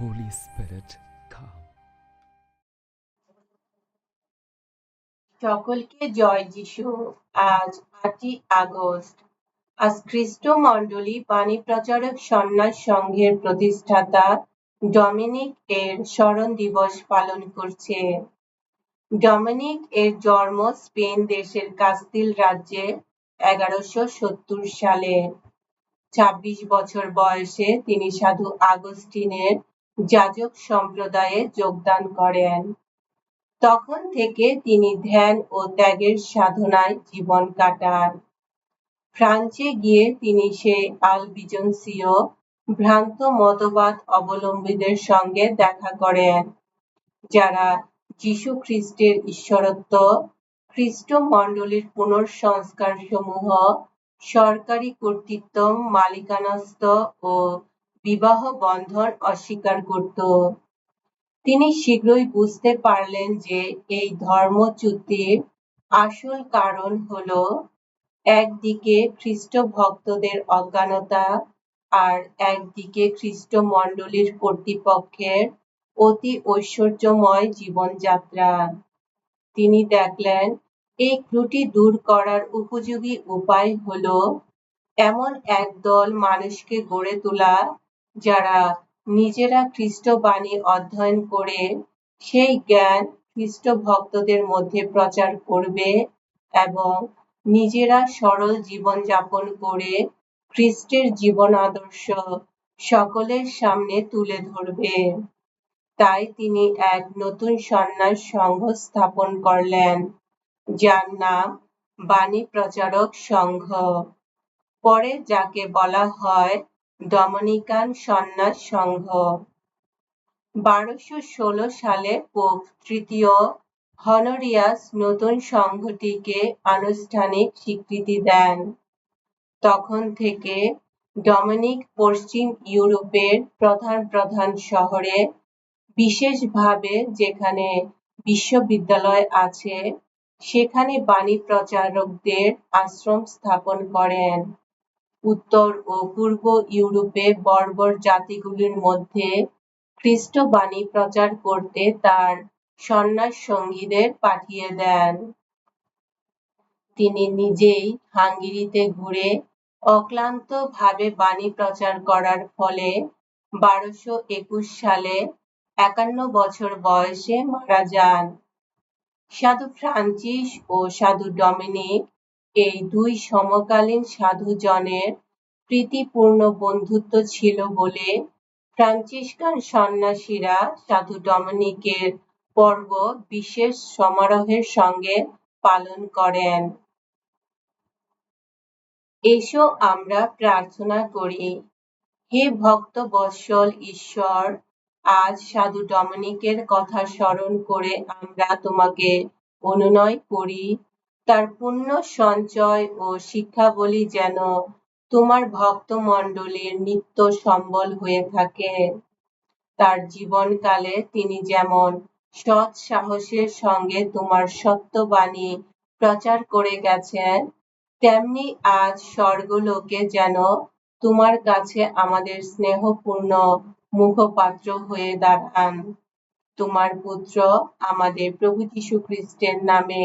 Holy Spirit, come. সকলকে জয় যিশু। আজ আটই আগস্ট। আজ খ্রিস্ট মণ্ডলী বাণী প্রচারক সন্ন্যাস সংঘের প্রতিষ্ঠাতা ডমিনিক এর স্মরণ দিবস পালন করছে। ডমিনিক এর জন্ম স্পেন দেশের কাস্তিল রাজ্যে এগারোশো সত্তর সালে। ছাব্বিশ বছর বয়সে তিনি সাধু আগস্টিনের যাজক সম্প্রদায়ে যোগদান করেন। তখন থেকে তিনি ধ্যান ও ত্যাগের সাধনায় জীবন কাটান। ফ্রান্সে গিয়ে তিনি সেই আলবিজন্সীয় ভ্রান্ত মতবাদ অবলম্বীদের সঙ্গে দেখা করেন, যারা যীশু খ্রিস্টের ঈশ্বরত্ব খ্রিস্ট মণ্ডলীর পুনঃসংস্কার সমূহ সরকারি কর্তৃত্ব মালিকানাস্ত ও বিবাহ বন্ধন অস্বীকার করত। তিনি শীঘ্রই বুঝতে পারলেন যে এই ধর্মচ্যুতির আসল কারণ হল একদিকে খ্রিস্ট ভক্তদের অজ্ঞানতা আর একদিকে খ্রিস্ট মণ্ডলীর কর্তৃপক্ষের অতি ঐশ্বর্যময় জীবনযাত্রা। তিনি দেখলেন, এই ত্রুটি দূর করার উপযোগী উপায় হল এমন একদল মানুষকে গড়ে তোলা যারা নিজেরা খ্রিস্ট বাণী অধ্যয়ন করে সেই জ্ঞান খ্রিস্ট ভক্তদের মধ্যে প্রচার করবে এবং নিজেরা সরল জীবন যাপন করে খ্রিস্টের জীবন আদর্শ সকলের সামনে তুলে ধরবে। তাই তিনি এক নতুন সন্ন্যাস সংঘ স্থাপন করলেন, যার নাম বাণী প্রচারক সংঘ। পরে যাকে বলা হয় ডমিনিকান সন্ন্যাস সংঘ। বারোশো ষোলো সালে পোপ তৃতীয় হনরিয়াস নতুন সংঘটিকে আনুষ্ঠানিক স্বীকৃতি দেন। তখন থেকে ডমিনিক পশ্চিম ইউরোপের প্রধান প্রধান শহরে, বিশেষভাবে যেখানে বিশ্ববিদ্যালয় আছে, সেখানে বাণী প্রচারকদের আশ্রম স্থাপন করেন। উত্তর ও পূর্ব ইউরোপে বর্বর জাতিগুলির মধ্যে খ্রিস্ট বাণী প্রচার করতে তার সন্ন্যাস সঙ্গীদের পাঠিয়ে দেন। তিনি নিজেই হাঙ্গেরিতে ঘুরে অক্লান্ত ভাবে বাণী প্রচার করার ফলে বারোশো একুশ সালে একান্ন বছর বয়সে মারা যান। সাধু ফ্রান্সিস ও সাধু ডমিনিক এই দুই সমকালীন সাধুজনের প্রীতিপূর্ণ বন্ধুত্ব ছিল বলে ফ্রান্সিসকান সন্ন্যাসীরা সাধু ডমিনিকের পর্ব বিশেষ সমারোহের সঙ্গে পালন করেন। এসো আমরা প্রার্থনা করি, হে ভক্ত বৎসল ঈশ্বর, আজ সাধু ডমিনিকের কথা স্মরণ করে আমরা তোমাকে অনুনয় করি। তার পুণ্য সঞ্চয় ও শিক্ষাবলী যেন তোমার ভক্ত মণ্ডলীর নিত্য সম্বল হয়ে থাকে। তার জীবনকালে তিনি যেমন সৎ সাহসের সঙ্গে তোমার সত্যবাণী প্রচার করে গেছেন, তেমনি আজ স্বর্গলোকে যেন তোমার কাছে আমাদের স্নেহপূর্ণ মুখপাত্র হয়ে দাঁড়ান। তোমার পুত্র আমাদের প্রভু যীশু খ্রিস্টের নামে